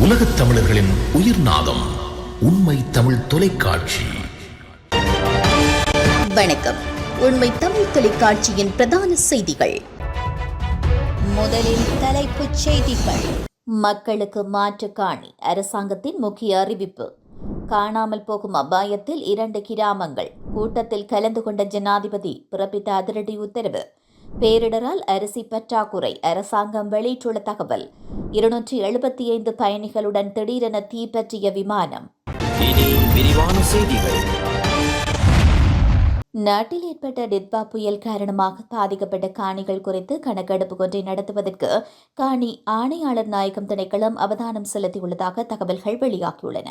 உலகத் தமிழர்களின் உயிர் நாதம் உண்மை தமிழ் தொலைக்காட்சி. வணக்கம். உண்மை தமிழ் தொலைக்காட்சியின் பிரதான செய்திகள். முதலில் தலைப்புச் செய்திகள். மக்களுக்கு மாற்று காணி அரசாங்கத்தின் முக்கிய அறிவிப்பு. காணாமல் போகும் அபாயத்தில் இரண்டு கிராமங்கள். கூட்டத்தில் கலந்து கொண்ட ஜனாதிபதி பிறப்பித்த அதிரடி உத்தரவு. பேரிடரால் அரிசி பற்றாக்குறை அரசாங்கம் வெளியிட்டுள்ள தகவல். இருநூற்றி எழுபத்தி ஐந்து பயணிகளுடன் திடீரென தீப்பற்றிய விமானம். நாட்டில் ஏற்பட்ட டிட்பா புயல் காரணமாக பாதிக்கப்பட்ட காணிகள் குறித்து கணக்கெடுப்பு ஒன்றை நடத்துவதற்கு காணி ஆணையாளர் நாயகம் திணைக்களம் அவதானம் செலுத்தியுள்ளதாக தகவல்கள் வெளியாகியுள்ளன.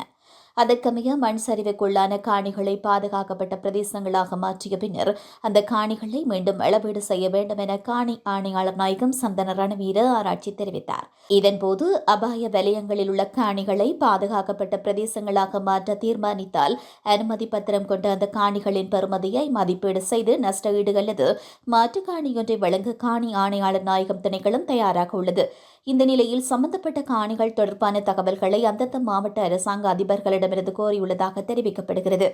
அதற்கமைய மண் சரிவுக்குள்ளான காணிகளை பாதுகாக்கப்பட்ட பிரதேசங்களாக மாற்றிய பின்னர் அந்த காணிகளை மீண்டும் அளவீடு செய்ய வேண்டும் என காணி ஆணையாளர் நாயகம் சந்தன ரணவீர ஆராய்ச்சி தெரிவித்தார். இதன்போது அபாய வலயங்களில் உள்ள காணிகளை பாதுகாக்கப்பட்ட பிரதேசங்களாக மாற்ற தீர்மானித்தால் அனுமதி பத்திரம் கொண்ட அந்த காணிகளின் பெறுமதியை மதிப்பீடு செய்து நஷ்டஈடு அல்லது மாற்று காணியொன்றை வழங்க காணி ஆணையாளர் நாயகம் திணைக்களம் தயாராக உள்ளது. இந்த நிலையில் சம்பந்தப்பட்ட காணிகள் தொடர்பான தகவல்களை அந்தந்த மாவட்ட அரசாங்க அதிபர்களிடமிருந்து கோரியுள்ளதாக தெரிவிக்கப்படுகிறது.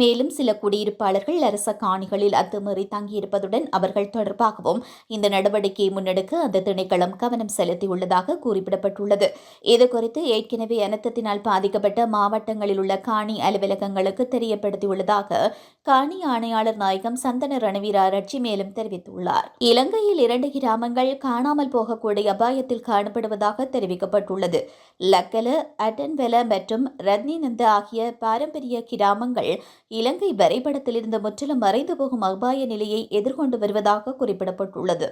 மேலும் சில குடியிருப்பாளர்கள் அரச காணிகளில் அத்துமீறி தங்கியிருப்பதுடன் அவர்கள் தொடர்பாகவும் இந்த நடவடிக்கையை முன்னெடுக்க அந்த திணைக்களம் கவனம் செலுத்தியுள்ளதாக குறிப்பிடப்பட்டுள்ளது. இதுகுறித்து ஏற்கனவே அனர்த்தத்தினால் பாதிக்கப்பட்ட மாவட்டங்களில் உள்ள காணி அலுவலகங்களுக்கு தெரியப்படுத்தியுள்ளதாக காணி ஆணையாளர் நாயகம் சந்தன ரணவீர ஆராய்ச்சி மேலும் தெரிவித்துள்ளார். இலங்கையில் இரண்டு கிராமங்கள் காணாமல் போகக்கூடிய அபாயத்தில் காணப்படுவதாக தெரிவிக்கப்பட்டுள்ளது. லக்கல அட்டன்வெல மற்றும் ரத்னிநந்த ஆகிய பாரம்பரிய கிராமங்கள் இலங்கை வரைபடத்திலிருந்து முற்றிலும் மறைந்து போகும் அபாய நிலையை எதிர்கொண்டு வருவதாக குறிப்பிடப்பட்டுள்ளது.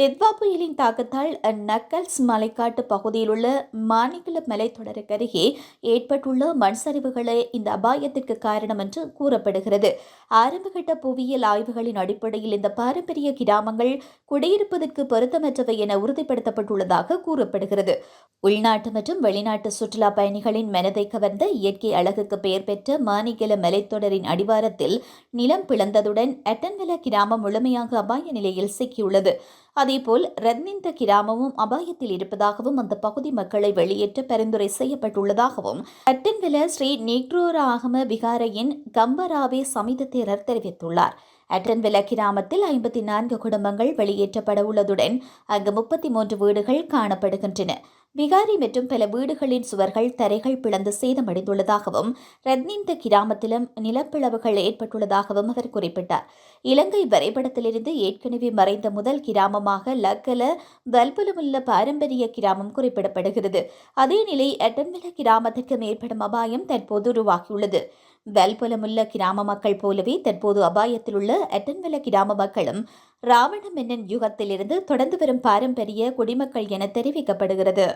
டெத்வா புயலின் தாக்கத்தால் நக்கல்ஸ் மலைக்காட்டு பகுதியில் உள்ள மானிக்குள மலைத்தொடருக்கு அருகே ஏற்பட்டுள்ள மண் சரிவுகளே இந்த அபாயத்திற்கு காரணம் என்று கூறப்படுகிறது. ஆரம்பகட்ட புவியியல் ஆய்வுகளின் அடிப்படையில் இந்த பாரம்பரிய கிராமங்கள் குடியிருப்பதற்கு பொருத்தமற்றவை என உறுதிப்படுத்தப்பட்டுள்ளதாக கூறப்படுகிறது. உள்நாட்டு மற்றும் வெளிநாட்டு சுற்றுலா பயணிகளின் மனதை கவர்ந்த இயற்கை அழகுக்கு பெயர் பெற்ற மானிகல மலைத்தொடரின் அடிவாரத்தில் நிலம் பிளந்ததுடன் அட்டன்வெல கிராமம் முழுமையாக அபாய நிலையில் சிக்கியுள்ளது. அதேபோல் ரத்னிந்த கிராமமும் அபாயத்தில் இருப்பதாகவும் அந்த பகுதி மக்களை வெளியேற்ற பரிந்துரை செய்யப்பட்டுள்ளதாகவும் அட்டன்வெல ஸ்ரீ நீக்ரோரா ஆகம விகாரையின் கம்பராவே சமித தேரர் தெரிவித்துள்ளார். அட்டன்வெல கிராமத்தில் ஐம்பத்தி நான்கு குடும்பங்கள் வெளியேற்றப்பட உள்ளதுடன் அங்கு முப்பத்தி மூன்று வீடுகள் காணப்படுகின்றன. விகாரி மற்றும் பல வீடுகளின் சுவர்கள் தரைகள் பிளந்து சேதமடைந்துள்ளதாகவும் ரத்னிந்த கிராமத்திலும் நிலப்பிளவுகள் ஏற்பட்டுள்ளதாகவும் அவர் குறிப்பிட்டார். இலங்கை வரைபடத்திலிருந்து ஏற்கனவே மறைந்த முதல் கிராமமாக லக்கல வல்புலமுள்ள பாரம்பரிய கிராமம் குறிப்பிடப்படுகிறது. அதே நிலை அட்டன்வில கிராமத்திற்கு மேற்படும் அபாயம் தற்போது உருவாகியுள்ளது. வல்புலமுள்ள கிராம மக்கள் போலவே தற்போது அபாயத்தில் உள்ள அட்டன்வல கிராம மக்களும் ராவண மன்னன் யுகத்திலிருந்து தொடர்ந்து வரும் பாரம்பரிய குடிமக்கள் என தெரிவிக்கப்படுகிறது.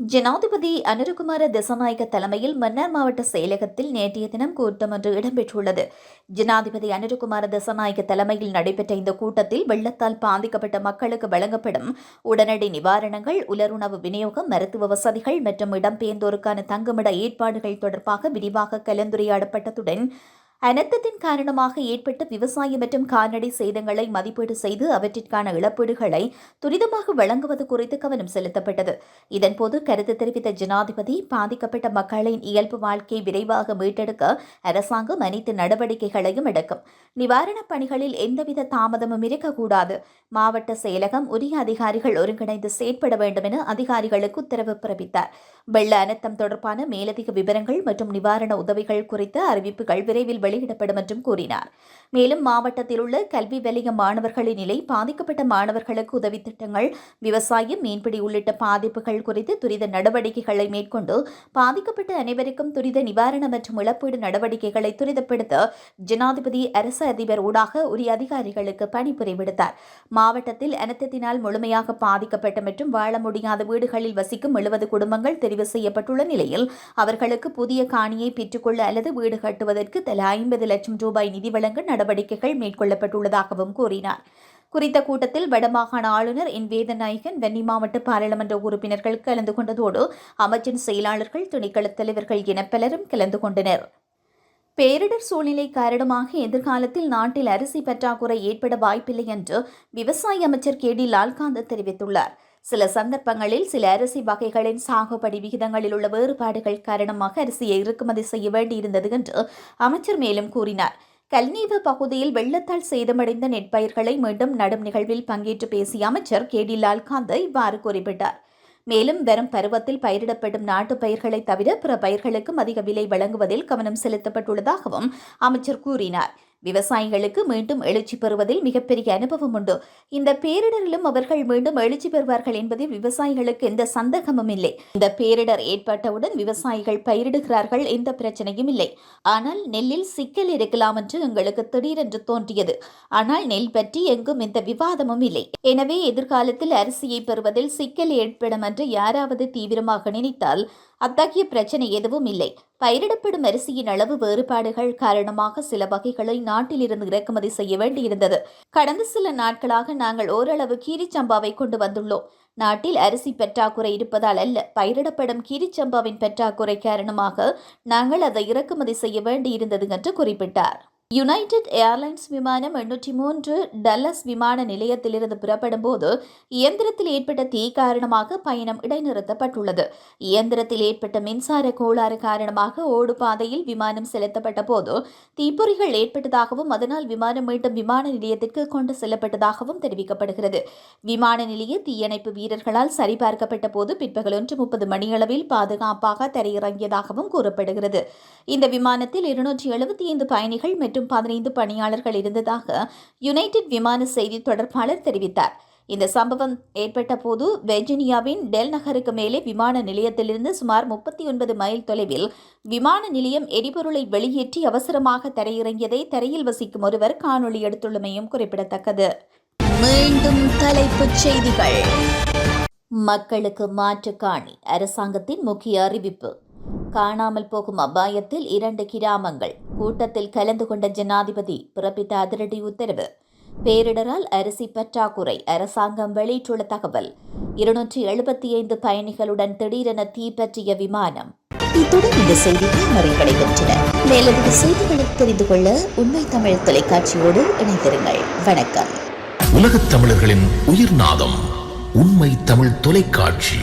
ஜனாதிபதி அனுரகுமார திசநாயக்க தலைமையில் மன்னார் மாவட்ட செயலகத்தில் நேற்றைய தினம் கூட்டம் ஒன்று இடம்பெற்றுள்ளது. ஜனாதிபதி அனுரகுமார திசநாயக்க தலைமையில் நடைபெற்ற இந்த கூட்டத்தில் வெள்ளத்தால் பாதிக்கப்பட்ட மக்களுக்கு வழங்கப்படும் உடனடி நிவாரணங்கள் உலருணவு விநியோகம் மருத்துவ வசதிகள் மற்றும் இடம்பெயர்ந்தோருக்கான தங்குமிட ஏற்பாடுகள் தொடர்பாக விரிவாக கலந்துரையாடப்பட்டதுடன் அனர்த்தத்தின் காரணமாக ஏற்பட்ட விவசாய மற்றும் கால்நடை சேதங்களை மதிப்பீடு செய்து அவற்றிற்கான இழப்பீடுகளை துரிதமாக வழங்குவது குறித்து கவனம் செலுத்தப்பட்டது. இதன்போது கருத்து தெரிவித்த ஜனாதிபதி பாதிக்கப்பட்ட மக்களின் இயல்பு வாழ்க்கையை விரைவாக மீட்டெடுக்க அரசாங்கம் அனைத்து நடவடிக்கைகளையும் எடுக்கும். நிவாரணப் பணிகளில் எந்தவித தாமதமும் இருக்கக்கூடாது. மாவட்ட செயலகம் உரிய அதிகாரிகள் ஒருங்கிணைந்து செயற்பட வேண்டும் என அதிகாரிகளுக்கு உத்தரவு பிறப்பித்தார். வெள்ள அனர்த்தம் தொடர்பான மேலதிக விவரங்கள் மற்றும் நிவாரண உதவிகள் குறித்த அறிவிப்புகள் விரைவில் வெளியிடப்படும் என்றும் கூறினார். மேலும் மாவட்டத்தில் உள்ள கல்வி வலய மாணவர்களின் நிலை பாதிக்கப்பட்ட மாணவர்களுக்கு உதவி திட்டங்கள் விவசாயம் மீன்பிடி உள்ளிட்ட பாதிப்புகள் குறித்து துரித நடவடிக்கைகளை மேற்கொண்டு பாதிக்கப்பட்ட அனைவருக்கும் துரித நிவாரண மற்றும் இழப்பீடு நடவடிக்கைகளை துரிதப்படுத்த ஜனாதிபதி அரசு அதிபர் ஊடாக உரிய அதிகாரிகளுக்கு பணிபுரி விடுத்தார் மாவட்டத்தில் அனர்த்தத்தினால் முழுமையாக பாதிக்கப்பட்ட மற்றும் வாழ முடியாத வீடுகளில் வசிக்கும் எழுபது குடும்பங்கள் தெரிவு செய்யப்பட்டுள்ள நிலையில் அவர்களுக்கு புதிய காணியை பெற்றுக்கொள்ள அல்லது வீடு கட்டுவதற்கு தலா ஐம்பது லட்சம் ரூபாய் நிதி வழங்க நடவடிக்கைகள் மேற்கொள்ளப்பட்டுள்ளதாகவும் கூறினார். குறித்த கூட்டத்தில் வடமாகாண ஆளுநர் என். வேதநாயகன் வன்னி மாவட்ட பாராளுமன்ற உறுப்பினர்கள் கலந்து கொண்டதோடு அமைச்சின் செயலாளர்கள் துணைக்களத் தலைவர்கள் என பலரும் கலந்து கொண்டனர். பேரிடர் சூழ்நிலை காரணமாக எதிர்காலத்தில் நாட்டில் அரிசி பற்றாக்குறை ஏற்பட வாய்ப்பில்லை என்று விவசாய அமைச்சர் கே. டி. லால்காந்த் தெரிவித்துள்ளார். சில சந்தர்ப்பங்களில் சில அரிசி வகைகளின் சாகுபடி விகிதங்களில் உள்ள வேறுபாடுகள் காரணமாக அரிசியை இறக்குமதி செய்ய வேண்டியிருந்தது என்று அமைச்சர் மேலும் கூறினார். கல்நீவு பகுதியில் வெள்ளத்தால் சேதமடைந்த நெற்பயிர்களை மீண்டும் நடும் நிகழ்வில் பங்கேற்று பேசிய அமைச்சர் கே டி காந்த இவ்வாறு குறிப்பிட்டார். மேலும் வரும் பருவத்தில் பயிரிடப்படும் நாட்டுப் பயிர்களை தவிர பிற பயிர்களுக்கும் அதிக விலை வழங்குவதில் கவனம் செலுத்தப்பட்டுள்ளதாகவும் அமைச்சர் கூறினார். விவசாயிகளுக்கு மீண்டும் எழுச்சி பெறுவதில் மிகப்பெரிய அனுபவம் உண்டு. இந்த பேரிடரிலும் அவர்கள் மீண்டும் எழுச்சி பெறுவார்கள் என்பதில் விவசாயிகளுக்கு எந்த சந்தேகமும் இல்லை. இந்த பேரிடர் ஏற்பட்டவுடன் விவசாயிகள் பயிரிடுகிறார்கள் எந்த பிரச்சனையும் இல்லை. ஆனால் நெல்லில் சிக்கல் இருக்கலாம் என்று எங்களுக்கு திடீரென்று தோன்றியது. ஆனால் நெல் பற்றி எங்கும் எந்த விவாதமும் இல்லை. எனவே எதிர்காலத்தில் அரிசியை பெறுவதில் சிக்கல் ஏற்படும் என்று யாராவது தீவிரமாக நினைத்தால் அத்தகைய பிரச்சனை எதுவும் இல்லை. பயிரிடப்படும் அரிசியின் அளவு வேறுபாடுகள் காரணமாக சில வகைகளை நாட்டிலிருந்து இறக்குமதி செய்ய வேண்டியிருந்தது. கடந்த சில நாட்களாக நாங்கள் ஓரளவு கீரிச்சம்பாவை கொண்டு வந்துள்ளோம். நாட்டில் அரிசி பற்றாக்குறை இருப்பதால் அல்ல பயிரிடப்படும் கீரிச்சம்பாவின் பற்றாக்குறை காரணமாக நாங்கள் அதை இறக்குமதி செய்ய வேண்டியிருந்தது என்று குறிப்பிட்டார். யுனைடெட் ஏர்லைன்ஸ் விமானம் எண்ணூற்றி மூன்று டல்லஸ் விமான நிலையத்திலிருந்து புறப்படும் போது இயந்திரத்தில் ஏற்பட்ட தீ காரணமாக பயணம் இடைநிறுத்தப்பட்டுள்ளது. இயந்திரத்தில் ஏற்பட்ட மின்சார கோளாறு காரணமாக ஓடுபாதையில் விமானம் செலுத்தப்பட்ட போது தீப்பொறிகள் ஏற்பட்டதாகவும் அதனால் விமானம் மீண்டும் விமான நிலையத்திற்கு கொண்டு செல்லப்பட்டதாகவும் தெரிவிக்கப்படுகிறது. விமான நிலைய தீயணைப்பு வீரர்களால் சரிபார்க்கப்பட்ட போது பிற்பகல் ஒன்று முப்பது மணியளவில் பாதுகாப்பாக தரையிறங்கியதாகவும் கூறப்படுகிறது. இந்த விமானத்தில் இருநூற்றி எழுபத்தி ஐந்து பயணிகள் மற்றும் பதினைந்து பணியாளர்கள் இருந்ததாக யுனைடெட் விமான செய்தி தொடர்பாளர் தெரிவித்தார். இந்த சம்பவம் ஏற்பட்ட போது வெர்ஜினியாவின் டெல் நகருக்கு மேலே விமான நிலையத்திலிருந்து சுமார் முப்பத்தி ஒன்பது மைல் தொலைவில் விமான நிலையம் எரிபொருளை வெளியேற்றி அவசரமாக தரையிறங்கியதை தரையில் வசிக்கும் ஒருவர் காணொளி எடுத்துள்ளமையும் குறிப்பிடத்தக்கது. மீண்டும் தலைப்புச் செய்திகள். மக்களுக்கு மாற்று காணி அரசாங்கத்தின் முக்கிய அறிவிப்பு. காணாமல் போகும் அபாயத்தில் இரண்டு கிராமங்கள் கூட்டத்தில் கலந்து கொண்ட ஜனாதிபதி பிறப்பித்த அதிரடி உத்தரவு. பேரிடரால் அரிசி பற்றாக்குறை அரசாங்கம் வெளியிட்டுள்ள தகவல். இருநூற்றி எழுபத்தி ஐந்து பயணிகளுடன் திடீரென தீப்பற்றிய விமானம். இத்துடன் இந்த செய்திகள் நிறைவடைகின்றன. மேலதிக செய்திகளை தெரிந்து கொள்ள உண்மை தமிழ் தொலைக்காட்சியோடு இணைந்திருங்கள். வணக்கம். உலகத் தமிழர்களின் உயிர்நாதம் உண்மை தமிழ் தொலைக்காட்சி.